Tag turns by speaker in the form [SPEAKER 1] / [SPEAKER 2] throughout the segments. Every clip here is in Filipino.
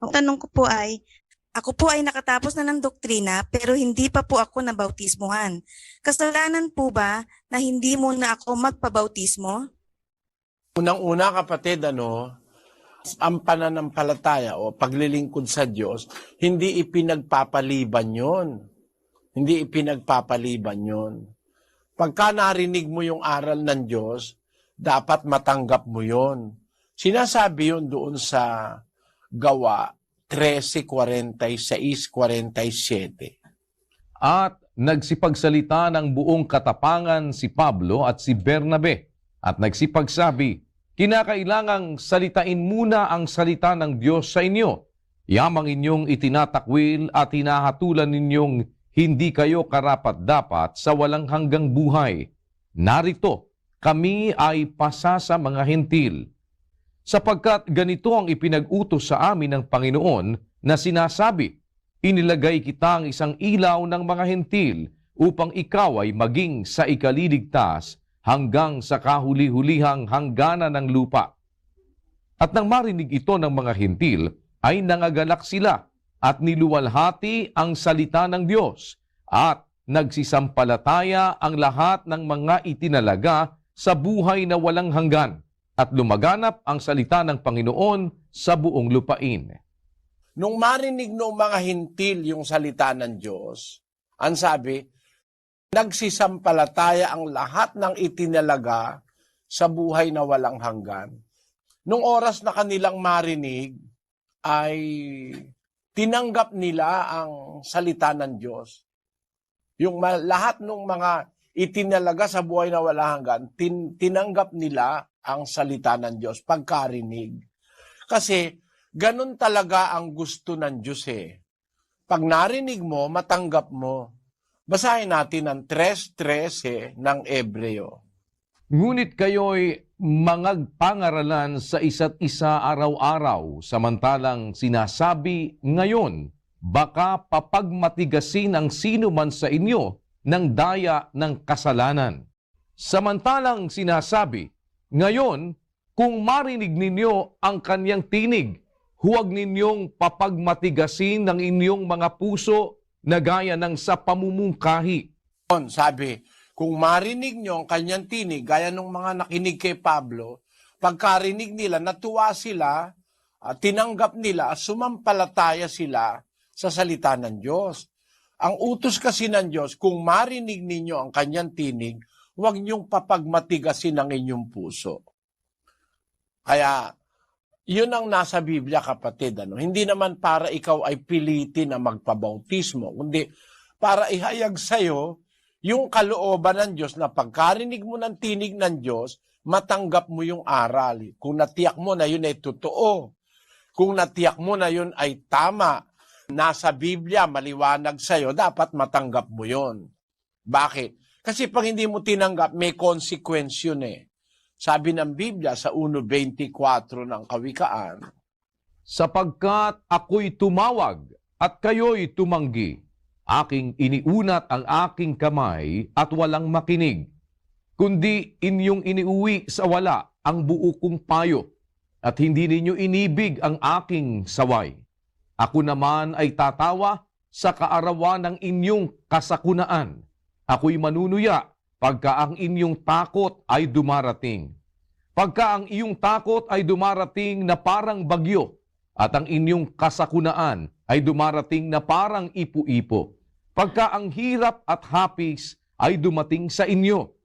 [SPEAKER 1] Ang tanong ko po ay, ako po ay nakatapos na ng doktrina pero hindi pa po ako nabautismuhan. Kasalanan po ba na hindi muna ako magpabautismo?
[SPEAKER 2] Unang-una kapatid, ano, ang pananampalataya o paglilingkod sa Diyos, hindi ipinagpapaliban yon. Hindi ipinagpapaliban yon. Pagka narinig mo yung aral ng Diyos, dapat matanggap mo yon. Sinasabi yun doon sa gawa 13.46-47.
[SPEAKER 3] At nagsipagsalita ng buong katapangan si Pablo at si Bernabe at nagsipagsabi, Kinakailangang salitain muna ang salita ng Diyos sa inyo. Yamang inyong itinatakwil at hinahatulan ninyong hindi kayo karapat-dapat sa walang hanggang buhay. Narito, kami ay pasa sa mga hentil. Sapagkat ganito ang ipinag-utos sa amin ng Panginoon na sinasabi, Inilagay kita ang isang ilaw ng mga hentil upang ikaw ay maging sa ikaliligtas hanggang sa kahuli-hulihang hangganan ng lupa. At nang marinig ito ng mga hentil, ay nangagalak sila at niluwalhati ang salita ng Diyos at nagsisampalataya ang lahat ng mga itinalaga sa buhay na walang hanggan at lumaganap ang salita ng Panginoon sa buong lupain.
[SPEAKER 2] Nung marinig ng mga hintil yung salita ng Diyos, ang sabi, nagsisampalataya ang lahat ng itinalaga sa buhay na walang hanggan. Nung oras na kanilang marinig, ay tinanggap nila ang salita ng Diyos. Yung lahat ng mga itinalaga sa buhay na walang hanggan, tin- tinanggap nila ang salita ng Diyos pagkarinig. Kasi ganun talaga ang gusto ng Diyos eh. Pag narinig mo, matanggap mo. Basahin natin ang 3.13 ng Ebreo.
[SPEAKER 3] Ngunit kayo'y mangagpangaralan sa isa't isa araw-araw, samantalang sinasabi ngayon, baka papagmatigasin ang sino man sa inyo ng daya ng kasalanan. Samantalang sinasabi, ngayon, kung marinig ninyo ang kanyang tinig, huwag ninyong papagmatigasin ng inyong mga puso na gaya ng sa pamumungkahi
[SPEAKER 2] Sabi, kung marinig nyo ang kanyang tinig, gaya ng mga nakinig kay Pablo, pagkarinig nila, natuwa sila, at tinanggap nila, sumampalataya sila sa salita ng Diyos. Ang utos kasi ng Diyos, kung marinig ninyo ang kanyang tinig, huwag niyong papagmatigasin ang inyong puso. Kaya, yun ang nasa Biblia, kapatid. Ano? Hindi naman para ikaw ay pilitin na magpabautismo, kundi para ihayag sa'yo yung kalooban ng Diyos na pagkarinig mo ng tinig ng Diyos, matanggap mo yung aral. Kung natiyak mo na yun ay totoo, kung natiyak mo na yun ay tama, nasa Biblia, maliwanag sa'yo, dapat matanggap mo yun. Bakit? Kasi pag hindi mo tinanggap, may consequence yun eh. Sabi ng Biblia sa 1.24 ng Kawikaan,
[SPEAKER 3] sapagkat ako'y tumawag at kayo'y tumanggi. Aking iniunat ang aking kamay at walang makinig, kundi inyong iniuwi sa wala ang buo kong payo at hindi ninyo inibig ang aking saway. Ako naman ay tatawa sa kaarawan ng inyong kasakunaan. Ako'y manunuya pagka ang inyong takot ay dumarating. Pagka ang iyong takot ay dumarating na parang bagyo at ang inyong kasakunaan ay dumarating na parang ipo-ipo. Pagka ang hirap at hapis ay dumating sa inyo.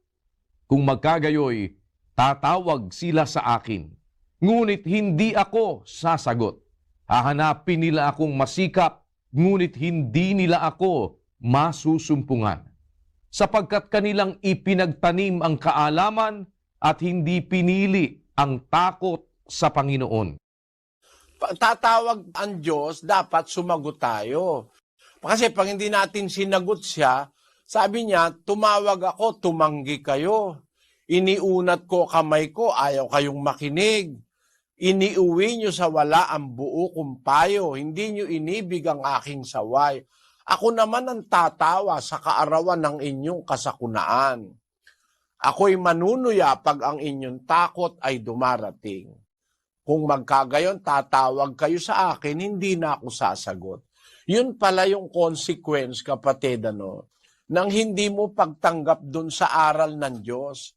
[SPEAKER 3] Kung magkagayoy, tatawag sila sa akin. Ngunit hindi ako sasagot. Hahanapin nila akong masikap, ngunit hindi nila ako masusumpungan. Sapagkat kanilang ipinagtanim ang kaalaman at hindi pinili ang takot sa Panginoon.
[SPEAKER 2] tatawag ang Diyos, dapat sumagot tayo. Kasi pag hindi natin sinagot siya, sabi niya, tumawag ako, tumanggi kayo. Iniunat ko kamay ko, ayaw kayong makinig. Iniuwi nyo sa wala ang buo kong payo, hindi nyo inibig ang aking saway. Ako naman ang tatawa sa kaarawan ng inyong kasakunaan. Ako'y manunuya pag ang inyong takot ay dumarating. Kung magkagayon, tatawag kayo sa akin, hindi na ako sasagot. Yun pala yung consequence, kapatid, ano, nang hindi mo pagtanggap dun sa aral ng Diyos.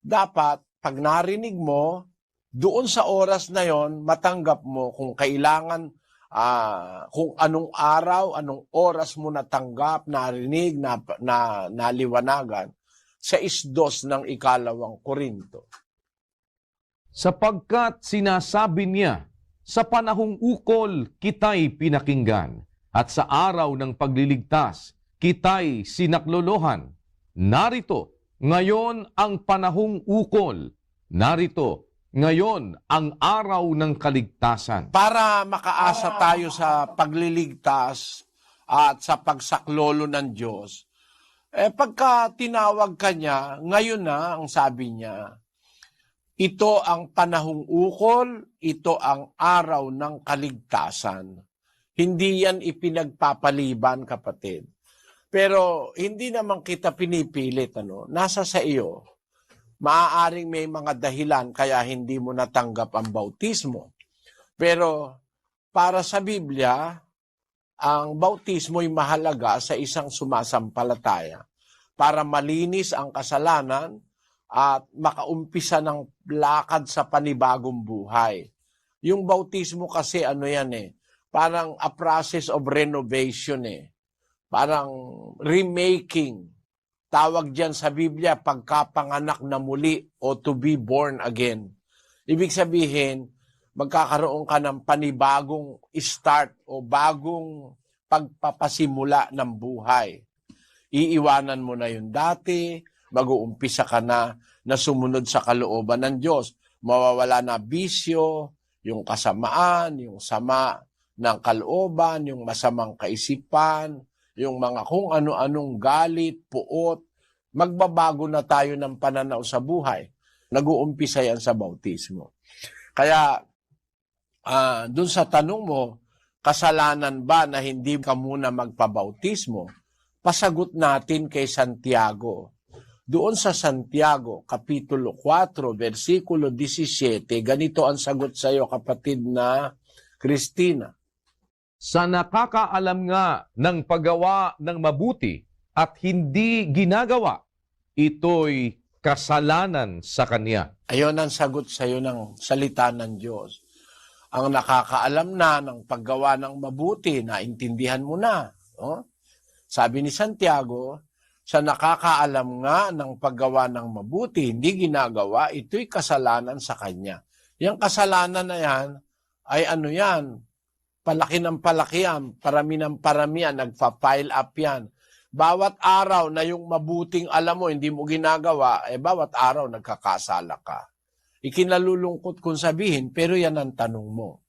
[SPEAKER 2] Dapat, pag narinig mo, doon sa oras na yon matanggap mo kung kailangan, ah, kung anong araw, anong oras mo natanggap, narinig, na, na, naliwanagan sa isdos ng ikalawang Korinto.
[SPEAKER 3] sapagkat sinasabi niya, sa panahong ukol kita'y pinakinggan, at sa araw ng pagliligtas kita'y sinaklolohan. Narito, ngayon ang panahong ukol. Narito, ngayon ang araw ng kaligtasan.
[SPEAKER 2] Para makaasa tayo sa pagliligtas at sa pagsaklolo ng Diyos, eh pagka tinawag ka niya, ngayon na ang sabi niya, ito ang panahong ukol, ito ang araw ng kaligtasan. Hindi yan ipinagpapaliban, kapatid. Pero hindi naman kita pinipilit, ano? Nasa sa iyo. Maaaring may mga dahilan kaya hindi mo natanggap ang bautismo. Pero para sa Biblia, ang bautismo ay mahalaga sa isang sumasampalataya para malinis ang kasalanan at makaumpisa ng lakad sa panibagong buhay. Yung bautismo kasi ano yan eh, parang a process of renovation eh. Parang remaking. Tawag diyan sa Biblia pagkapanganak na muli o to be born again. Ibig sabihin, magkakaroon ka ng panibagong start o bagong pagpapasimula ng buhay. Iiwanan mo na yung dati, mag-uumpisa ka na na sumunod sa kalooban ng Diyos. Mawawala na bisyo, yung kasamaan, yung sama ng kalooban, yung masamang kaisipan, yung mga kung ano-anong galit, puot. Magbabago na tayo ng pananaw sa buhay. Nag-uumpisa yan sa bautismo. Kaya, ah dun sa tanong mo, kasalanan ba na hindi ka muna magpabautismo? Pasagot natin kay Santiago. Doon sa Santiago, Kapitulo 4, versikulo 17, ganito ang sagot sa iyo, kapatid na Christina.
[SPEAKER 3] Sa nakakaalam nga ng paggawa ng mabuti at hindi ginagawa, ito'y kasalanan sa kanya.
[SPEAKER 2] Ayon ang sagot sa iyo ng salita ng Diyos. Ang nakakaalam na ng paggawa ng mabuti, naintindihan mo na. No? Sabi ni Santiago, sa nakakaalam nga ng paggawa ng mabuti, hindi ginagawa, ito'y kasalanan sa kanya. Yung kasalanan na yan, ay ano yan, palaki ng palaki yan, parami ng parami yan, nagpa-pile up yan. Bawat araw na yung mabuting alam mo, hindi mo ginagawa, eh bawat araw nagkakasala ka. Ikinalulungkot kung sabihin, pero yan ang tanong mo.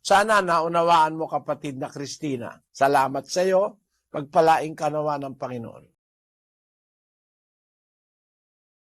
[SPEAKER 2] Sana naunawaan mo kapatid na Christina. Salamat sa iyo. Pagpalaing ka nawa ng Panginoon.